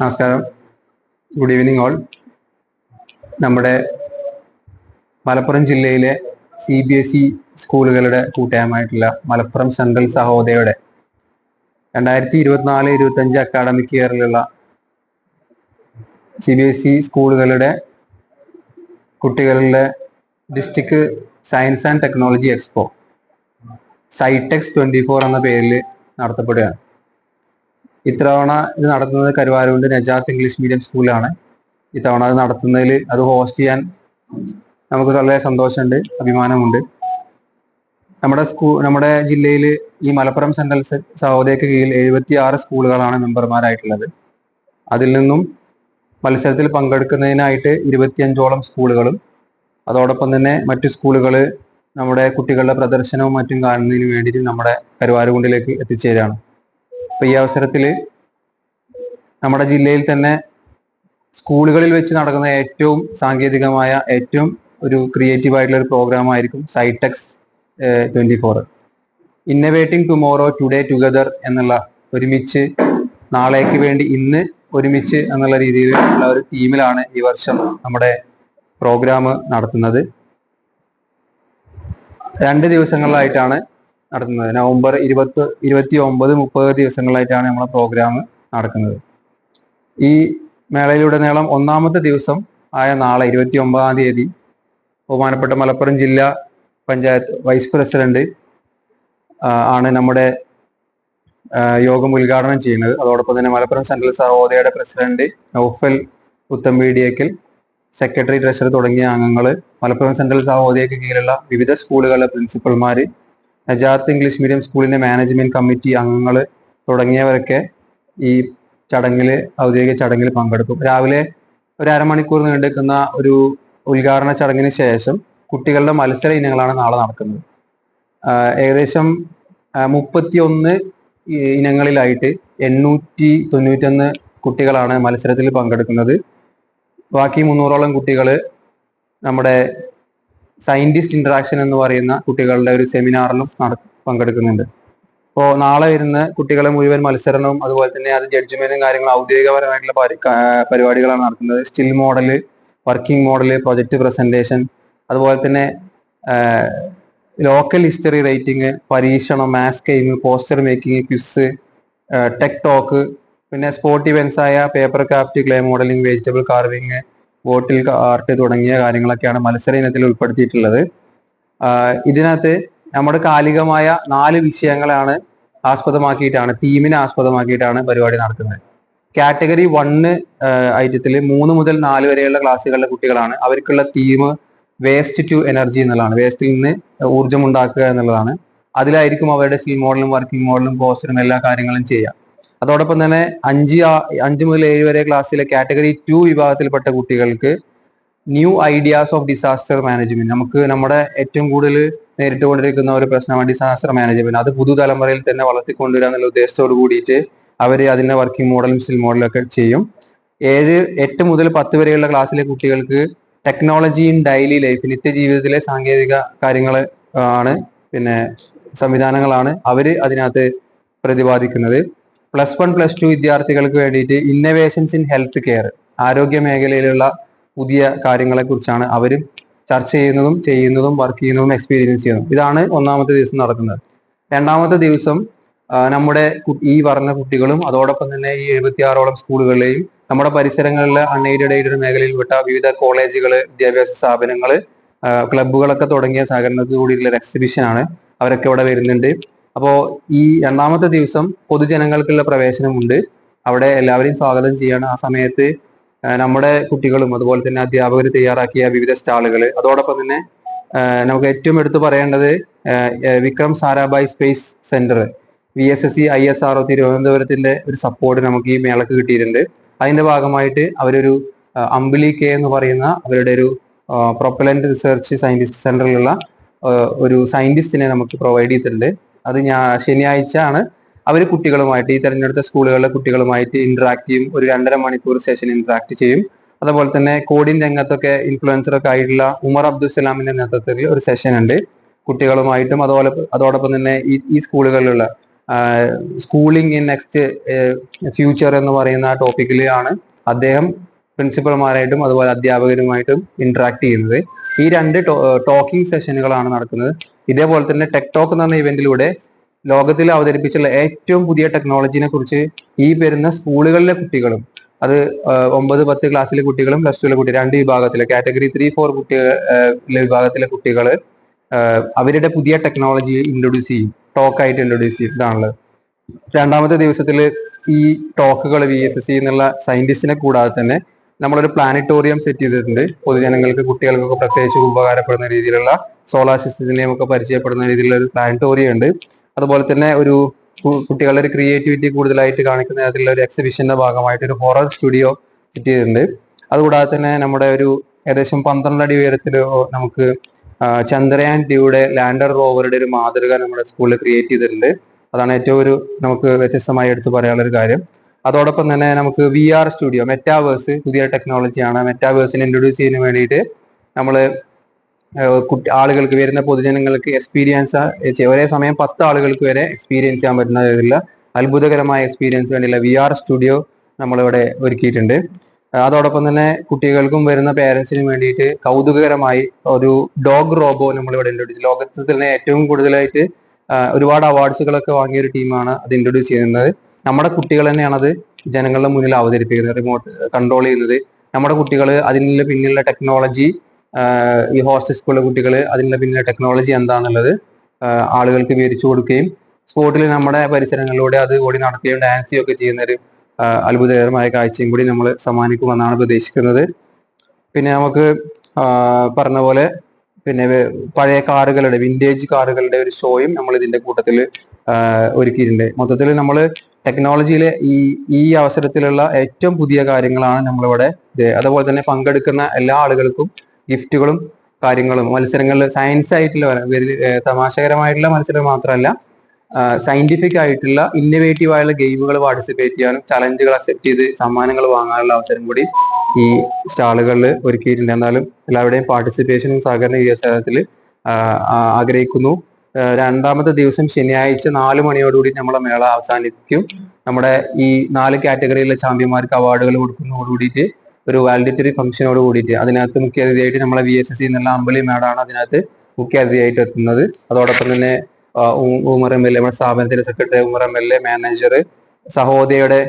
നമസ്കാരം. Good evening all നമ്മുടെ മലപ്പുറം ജില്ലയിലെ സി ബി എസ് ഇ സ്കൂളുകളുടെ കൂട്ടായ്മയായിട്ടുള്ള മലപ്പുറം സെൻട്രൽ സഹോദയയുടെ രണ്ടായിരത്തി ഇരുപത്തിനാല് ഇരുപത്തഞ്ച് അക്കാഡമിക് ഇയറിലുള്ള സി ബി എസ് ഇ സ്കൂളുകളുടെ കുട്ടികളുടെ district science and technology expo Scitex twenty four എന്ന പേരിൽ നടത്തപ്പെടുകയാണ്. ഇത്തവണ ഇത് നടത്തുന്നത് കരുവാരുണ്ട് നജാത്ത് ഇംഗ്ലീഷ് മീഡിയം സ്കൂളിലാണ്. ഇത്തവണ അത് നടത്തുന്നതിൽ അത് ഹോസ്റ്റ് ചെയ്യാൻ നമുക്ക് വളരെ സന്തോഷമുണ്ട് അഭിമാനമുണ്ട്. നമ്മുടെ സ്കൂൾ നമ്മുടെ ജില്ലയിൽ ഈ മലപ്പുറം സെൻട്രൽ സഹോദയക്ക് കീഴിൽ എഴുപത്തി ആറ് സ്കൂളുകളാണ് മെമ്പർമാരായിട്ടുള്ളത്. അതിൽ നിന്നും മത്സരത്തിൽ പങ്കെടുക്കുന്നതിനായിട്ട് ഇരുപത്തിയഞ്ചോളം സ്കൂളുകളും അതോടൊപ്പം തന്നെ മറ്റു സ്കൂളുകൾ നമ്മുടെ കുട്ടികളുടെ പ്രദർശനവും മറ്റും കാണുന്നതിന് വേണ്ടിയിട്ട് നമ്മുടെ കരുവാരുകുണ്ടിലേക്ക് എത്തിച്ചേരാണ്. അപ്പൊ ഈ അവസരത്തിൽ നമ്മുടെ ജില്ലയിൽ തന്നെ സ്കൂളുകളിൽ വെച്ച് നടക്കുന്ന ഏറ്റവും സാങ്കേതികമായ ഏറ്റവും ഒരു ക്രിയേറ്റീവ് ആയിട്ടുള്ള ഒരു പ്രോഗ്രാം ആയിരിക്കും Scitex twenty four innovating tomorrow today together എന്നുള്ള ഒരുമിച്ച് നാളേക്ക് വേണ്ടി ഇന്ന് ഒരുമിച്ച് എന്നുള്ള രീതിയിലുള്ള ഒരു തീമിലാണ് ഈ വർഷം നമ്മുടെ പ്രോഗ്രാം നടത്തുന്നത്. രണ്ട് ദിവസങ്ങളിലായിട്ടാണ് നടത്തുന്നത്. നവംബർ ഇരുപത്തി ഇരുപത്തി ഒമ്പത് മുപ്പത് ദിവസങ്ങളിലായിട്ടാണ് നമ്മളെ പ്രോഗ്രാം നടക്കുന്നത്. ഈ മേളയിലുടനീളം ഒന്നാമത്തെ ദിവസം ആയ നാളെ ഇരുപത്തി ഒമ്പതാം തീയതി ബഹുമാനപ്പെട്ട മലപ്പുറം ജില്ലാ പഞ്ചായത്ത് വൈസ് പ്രസിഡന്റ് ആണ് നമ്മുടെ യോഗം ഉദ്ഘാടനം ചെയ്യുന്നത്. അതോടൊപ്പം തന്നെ മലപ്പുറം സെൻട്രൽ സഹോദയയുടെ പ്രസിഡന്റ് നൗഫൽ ഉത്തമ്പീഡിയക്കൽ സെക്രട്ടറി ട്രഷറർ തുടങ്ങിയ അംഗങ്ങൾ മലപ്പുറം സെൻട്രൽ സഹോദയക്ക് കീഴിലുള്ള വിവിധ സ്കൂളുകളിലെ പ്രിൻസിപ്പൽമാര് നജാത്ത് ഇംഗ്ലീഷ് മീഡിയം സ്കൂളിന്റെ മാനേജ്മെന്റ് കമ്മിറ്റി അംഗങ്ങൾ തുടങ്ങിയവരൊക്കെ ഈ ചടങ്ങിൽ ഔദ്യോഗിക ചടങ്ങിൽ പങ്കെടുക്കും. രാവിലെ ഒരു അരമണിക്കൂർ നീണ്ടു ഒരു ഉദ്ഘാടന ചടങ്ങിന് ശേഷം കുട്ടികളുടെ മത്സര ഇനങ്ങളാണ് നാളെ നടക്കുന്നത്. ഏകദേശം മുപ്പത്തി ഒന്ന് ഇനങ്ങളിലായിട്ട് എണ്ണൂറ്റി തൊണ്ണൂറ്റൊന്ന് കുട്ടികളാണ് മത്സരത്തിൽ പങ്കെടുക്കുന്നത്. ബാക്കി മുന്നൂറോളം കുട്ടികൾ നമ്മുടെ സയന്റിസ്റ്റ് ഇന്ററാക്ഷൻ എന്ന് പറയുന്ന കുട്ടികളുടെ ഒരു സെമിനാറിലും പങ്കെടുക്കുന്നുണ്ട്. അപ്പോൾ നാളെ വരുന്ന കുട്ടികളെ മുഴുവൻ മത്സരവും അതുപോലെ തന്നെ അത് ജഡ്ജ്മെന്റും കാര്യങ്ങളും ഔദ്യോഗികപരമായിട്ടുള്ള പരിപാടികളാണ് നടക്കുന്നത് still model working model project presentation അതുപോലെ തന്നെ ലോക്കൽ ഹിസ്റ്ററി റേറ്റിംഗ് പരീക്ഷണം mass game poster making quiz tech talk പിന്നെ സ്പോർട്ട് ഇവന്റ്സ് ആയ paper craft clay modelling vegetable carving bottle art തുടങ്ങിയ കാര്യങ്ങളൊക്കെയാണ് മത്സര ഇനത്തിൽ ഉൾപ്പെടുത്തിയിട്ടുള്ളത് ഇതിനകത്ത് നമ്മുടെ കാലികമായ നാല് വിഷയങ്ങളാണ് ആസ്പദമാക്കിയിട്ടാണ് തീമിനെ ആസ്പദമാക്കിയിട്ടാണ് പരിപാടി നടത്തുന്നത് കാറ്റഗറി വണ്ണ് ഐറ്റത്തിൽ മൂന്ന് മുതൽ നാല് വരെയുള്ള ക്ലാസ്സുകളിലെ കുട്ടികളാണ്. അവർക്കുള്ള തീം വേസ്റ്റ് ടു എനർജി എന്നുള്ളതാണ്. വേസ്റ്റിൽ നിന്ന് ഊർജം ഉണ്ടാക്കുക എന്നുള്ളതാണ്. അതിലായിരിക്കും അവരുടെ സീ മോഡലും വർക്കിംഗ് മോഡലും പോസ്റ്ററും എല്ലാ കാര്യങ്ങളും ചെയ്യുക. അതോടൊപ്പം തന്നെ അഞ്ച് അഞ്ച് മുതൽ ഏഴ് വരെ ക്ലാസ്സിലെ കാറ്റഗറി ടു വിഭാഗത്തിൽപ്പെട്ട കുട്ടികൾക്ക് new ideas of disaster management. നമുക്ക് നമ്മുടെ ഏറ്റവും കൂടുതൽ നേരിട്ടുകൊണ്ടിരിക്കുന്ന ഒരു പ്രശ്നമാണ് ഡിസാസ്റ്റർ മാനേജ്മെന്റ്. അത് പുതുതലമുറയിൽ തന്നെ വളർത്തിക്കൊണ്ടുവരിക എന്നുള്ള ഉദ്ദേശത്തോട് കൂടിയിട്ട് അവർ അതിന്റെ വർക്കിംഗ് മോഡലും സ്റ്റിൽ മോഡലും ഒക്കെ ചെയ്യും. ഏഴ് എട്ട് മുതൽ പത്ത് വരെയുള്ള ക്ലാസ്സിലെ കുട്ടികൾക്ക് ടെക്നോളജി ഇൻ ഡെയിലി ലൈഫ് നിത്യജീവിതത്തിലെ സാങ്കേതിക കാര്യങ്ങൾ ആണ് പിന്നെ സംവിധാനങ്ങളാണ് അവർ അതിനകത്ത് പ്രതിപാദിക്കുന്നത്. പ്ലസ് വൺ പ്ലസ് ടു വിദ്യാർത്ഥികൾക്ക് വേണ്ടിയിട്ട് ഇന്നവേഷൻസ് ഇൻ ഹെൽത്ത് കെയർ ആരോഗ്യ മേഖലയിലുള്ള പുതിയ കാര്യങ്ങളെ കുറിച്ചാണ് അവർ ചർച്ച ചെയ്യുന്നതും ചെയ്യുന്നതും വർക്ക് ചെയ്യുന്നതും എക്സ്പീരിയൻസ് ചെയ്യുന്നതും. ഇതാണ് ഒന്നാമത്തെ ദിവസം നടക്കുന്നത്. രണ്ടാമത്തെ ദിവസം നമ്മുടെ ഈ പറഞ്ഞ കുട്ടികളും അതോടൊപ്പം തന്നെ ഈ എഴുപത്തിയാറോളം സ്കൂളുകളിലെയും നമ്മുടെ പരിസരങ്ങളിലെ അൺഎയ്ഡഡ് എയ്ഡഡ് മേഖലയിൽപ്പെട്ട വിവിധ കോളേജുകൾ വിദ്യാഭ്യാസ സ്ഥാപനങ്ങൾ ക്ലബ്ബുകളൊക്കെ തുടങ്ങിയ സഹകരണത്തോടുകൂടിയുള്ള എക്സിബിഷൻ ആണ് അവരൊക്കെ ഇവിടെ വരുന്നുണ്ട്. അപ്പോൾ ഈ രണ്ടാമത്തെ ദിവസം പൊതുജനങ്ങൾക്കുള്ള പ്രവേശനമുണ്ട്. അവിടെ എല്ലാവരെയും സ്വാഗതം ചെയ്യാണ്. ആ സമയത്ത് നമ്മുടെ കുട്ടികളും അതുപോലെ തന്നെ അധ്യാപകർ തയ്യാറാക്കിയ വിവിധ സ്റ്റാളുകൾ അതോടൊപ്പം തന്നെ നമുക്ക് ഏറ്റവും എടുത്തു പറയേണ്ടത് Vikram Sarabhai space centre V S S C I S R O തിരുവനന്തപുരത്തിന്റെ ഒരു സപ്പോർട്ട് നമുക്ക് ഈ മേളക്ക് കിട്ടിയിട്ടുണ്ട്. അതിന്റെ ഭാഗമായിട്ട് അവരൊരു അമ്പിളി കെ എന്ന് പറയുന്ന അവരുടെ ഒരു പ്രൊപ്പലന്റ് റിസർച്ച് സയന്റിസ്റ്റ് സെന്ററിലുള്ള ഒരു സയന്റിസ്റ്റിനെ നമുക്ക് പ്രൊവൈഡ് ചെയ്തിട്ടുണ്ട്. അത് ഞാ ശനിയാഴ്ച ആണ് അവർ കുട്ടികളുമായിട്ട് ഈ തെരഞ്ഞെടുത്ത സ്കൂളുകളിലെ കുട്ടികളുമായിട്ട് ഇന്ററാക്ട് ചെയ്യും. ഒരു രണ്ടര മണിക്കൂർ സെഷൻ ഇന്ററാക്ട് ചെയ്യും. അതുപോലെ തന്നെ കോഡിൻ രംഗത്തൊക്കെ ഇൻഫ്ലുവൻസർ ഒക്കെ ആയിട്ടുള്ള ഉമർ അബ്ദുസലാമിന്റെ നേതൃത്വത്തിൽ ഒരു സെഷൻ ഉണ്ട്. കുട്ടികളുമായിട്ടും അതുപോലെ അതോടൊപ്പം തന്നെ ഈ ഈ സ്കൂളുകളിലുള്ള സ്കൂളിംഗ് ഇൻ നെക്സ്റ്റ് ഫ്യൂച്ചർ എന്ന് പറയുന്ന ടോപ്പിക്കിലാണ് അദ്ദേഹം പ്രിൻസിപ്പൽമാരായിട്ടും അതുപോലെ അധ്യാപകരുമായിട്ടും ഇന്ററാക്ട് ചെയ്യുന്നത്. ഈ രണ്ട് ടോക്കിംഗ് സെഷനുകളാണ് നടക്കുന്നത്. ഇതേപോലെ തന്നെ ടെക്ടോക്ക് എന്ന് ഇവന്റിലൂടെ ലോകത്തിൽ അവതരിപ്പിച്ചുള്ള ഏറ്റവും പുതിയ ടെക്നോളജിനെ കുറിച്ച് ഈ വരുന്ന സ്കൂളുകളിലെ കുട്ടികളും അത് ഒമ്പത് പത്ത് ക്ലാസ്സിലെ കുട്ടികളും പ്ലസ് ടുവിലെ കുട്ടി രണ്ട് വിഭാഗത്തിലെ കാറ്റഗറി ത്രീ ഫോർ കുട്ടികളെ വിഭാഗത്തിലെ കുട്ടികൾ അവരുടെ പുതിയ ടെക്നോളജി ഇൻട്രൊഡ്യൂസ് ചെയ്യും. ടോക്കായിട്ട് ഇൻട്രൊഡ്യൂസ് ചെയ്യും. ഇതാണുള്ളത്. രണ്ടാമത്തെ ദിവസത്തിൽ ഈ ടോക്കുകൾ വി എസ് എസ് സി എന്നുള്ള സയന്റിസ്റ്റിനെ കൂടാതെ തന്നെ നമ്മളൊരു പ്ലാനറ്റോറിയം സെറ്റ് ചെയ്തിട്ടുണ്ട്. പൊതുജനങ്ങൾക്ക് കുട്ടികൾക്കൊക്കെ പ്രത്യേകിച്ച് ഉപകാരപ്പെടുന്ന രീതിയിലുള്ള സോളാർ സിസ്റ്റത്തിനെയും ഒക്കെ പരിചയപ്പെടുന്ന രീതിയിലുള്ള ഒരു പ്ലാനറ്റോറിയം ഉണ്ട് അതുപോലെ തന്നെ ഒരു കുട്ടികളുടെ ഒരു ക്രിയേറ്റിവിറ്റി കൂടുതലായിട്ട് കാണിക്കുന്ന തരത്തിലുള്ള ഒരു എക്സിബിഷന്റെ ഭാഗമായിട്ട് ഒരു ഹൊറർ സ്റ്റുഡിയോ സെറ്റ് ചെയ്തിട്ടുണ്ട്. അതുകൂടാതെ തന്നെ നമ്മുടെ ഒരു ഏകദേശം പന്ത്രണ്ട് അടി ഉയരത്തിൽ നമുക്ക് ചന്ദ്രയാൻ ടിയുടെ ലാൻഡർ റോവറുടെ ഒരു മാതൃക നമ്മുടെ സ്കൂളിൽ ക്രിയേറ്റ് ചെയ്തിട്ടുണ്ട്. അതാണ് ഏറ്റവും ഒരു നമുക്ക് വ്യത്യസ്തമായി എടുത്തു പറയാനുള്ള ഒരു കാര്യം. അതോടൊപ്പം തന്നെ നമുക്ക് വി ആർ സ്റ്റുഡിയോ മെറ്റാവേഴ്സ് പുതിയ ടെക്നോളജിയാണ് മെറ്റാവേഴ്സിനെ ഇൻട്രൊഡ്യൂസ് ചെയ്യുന്നതിന് വേണ്ടിയിട്ട് നമ്മൾ ആളുകൾക്ക് വരുന്ന പൊതുജനങ്ങൾക്ക് എക്സ്പീരിയൻസ് ഒരേ സമയം പത്ത് ആളുകൾക്ക് വരെ എക്സ്പീരിയൻസ് ചെയ്യാൻ പറ്റുന്ന രീതിയിലുള്ള അത്ഭുതകരമായ എക്സ്പീരിയൻസ് വേണ്ടിയുള്ള വി ആർ സ്റ്റുഡിയോ നമ്മളിവിടെ ഒരുക്കിയിട്ടുണ്ട്. അതോടൊപ്പം തന്നെ കുട്ടികൾക്കും വരുന്ന പേരൻസിനും വേണ്ടിയിട്ട് കൗതുകകരമായി ഒരു ഡോഗ് റോബോ നമ്മളിവിടെ ഇൻട്രൊഡ്യൂസ് ലോകത്ത് തന്നെ ഏറ്റവും കൂടുതലായിട്ട് ഒരുപാട് അവാർഡ്സുകളൊക്കെ വാങ്ങിയ ഒരു ടീമാണ് അത് ഇൻട്രൊഡ്യൂസ് ചെയ്യുന്നത്. നമ്മുടെ കുട്ടികൾ തന്നെയാണ് അത് ജനങ്ങളുടെ മുന്നിൽ അവതരിപ്പിക്കുന്നത് റിമോട്ട് കൺട്രോൾ ചെയ്യുന്നത്. നമ്മുടെ കുട്ടികൾ അതിനുള്ള പിന്നിലുള്ള ടെക്നോളജി ഈ ഹോസ്റ്റൽ സ്കൂളിലെ കുട്ടികൾ അതിനുള്ള പിന്നിലെ ടെക്നോളജി എന്താണെന്നുള്ളത് ആളുകൾക്ക് വിവരിച്ചു കൊടുക്കുകയും സ്പോർട്ടിൽ നമ്മുടെ പരിസരങ്ങളിലൂടെ അത് ഓടി നടക്കുകയും ഡാൻസ് ചെയ്യുകയും ഒക്കെ ചെയ്യുന്ന ഒരു ആ, അത്ഭുതകരമായ കാഴ്ചയും കൂടി നമ്മൾ സമ്മാനിക്കുമെന്നാണ് പ്രതീക്ഷിക്കുന്നത്. പിന്നെ നമുക്ക് പറഞ്ഞ പോലെ പിന്നെ പഴയ കാറുകളുടെ വിന്റേജ് കാറുകളുടെ ഒരു ഷോയും നമ്മൾ ഇതിന്റെ കൂട്ടത്തിൽ ഒരുക്കിയിട്ടുണ്ട്. മൊത്തത്തിൽ നമ്മൾ ടെക്നോളജിയിലെ ഈ ഈ അവസരത്തിലുള്ള ഏറ്റവും പുതിയ കാര്യങ്ങളാണ് നമ്മളിവിടെ അതുപോലെ തന്നെ പങ്കെടുക്കുന്ന എല്ലാ ആളുകൾക്കും ഗിഫ്റ്റുകളും കാര്യങ്ങളും മത്സരങ്ങളിൽ സയൻസ് ആയിട്ടുള്ള തമാശകരമായിട്ടുള്ള മത്സരം മാത്രമല്ല സയന്റിഫിക് ആയിട്ടുള്ള ഇന്നവേറ്റീവ് ആയുള്ള ഗെയിമുകൾ പാർട്ടിസിപ്പേറ്റ് ചെയ്യാനും ചലഞ്ചുകൾ അക്സെപ്റ്റ് ചെയ്ത് സമ്മാനങ്ങൾ വാങ്ങാനുള്ള അവസരം കൂടി ഈ സ്റ്റാളുകളിൽ ഒരുക്കിയിട്ടുണ്ട്. എന്നാലും എല്ലാവരുടെയും പാർട്ടിസിപ്പേഷനും സഹകരണ വികസനത്തിൽ ആഗ്രഹിക്കുന്നു. രണ്ടാമത്തെ ദിവസം ശനിയാഴ്ച നാല് മണിയോടുകൂടി നമ്മളെ മേള അവസാനിക്കും നമ്മുടെ ഈ നാല് കാറ്റഗറിയിലെ ചാമ്പ്യന്മാർക്ക് അവാർഡുകൾ കൊടുക്കുന്നതോടുകൂടിയിട്ട് ഒരു വാലിഡിറ്ററി ഫംഗ്ഷനോട് കൂടിയിട്ട് അതിനകത്ത് മുഖ്യ അതിഥിയായിട്ട് നമ്മളെ വി എസ് എസ് സി എന്നുള്ള അമ്പലി മാഡാണ് അതിനകത്ത് മുഖ്യ അതിഥിയായിട്ട് എത്തുന്നത്. അതോടൊപ്പം തന്നെ ഉമർ എം എൽ എ നമ്മുടെ സ്ഥാപനത്തിന്റെ secretary Umar M L A manager സഹോദയയുടെ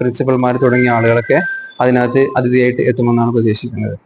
പ്രിൻസിപ്പൽമാർ തുടങ്ങിയ ആളുകളൊക്കെ അതിനകത്ത് അതിഥിയായിട്ട് എത്തുമെന്നാണ് പ്രതീക്ഷിക്കുന്നത്.